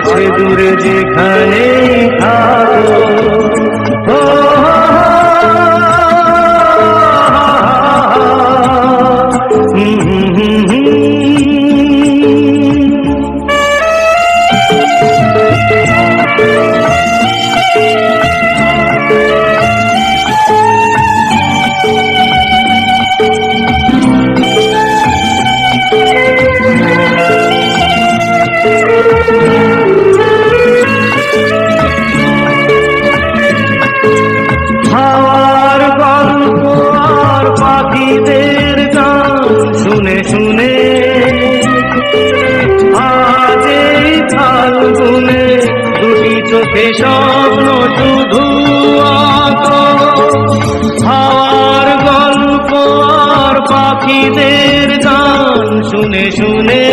কাছে দূরে যেখানে শুনে শুনে আজ এই ফাল্গুনে দুটি চোখে স্বপ্ন শুধু। হাওয়ার গল্প আর পাখিদের গান শুনে শুনে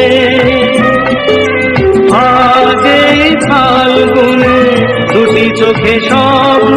আজ এই ফাল্গুনে দুটি চোখে স্বপ্ন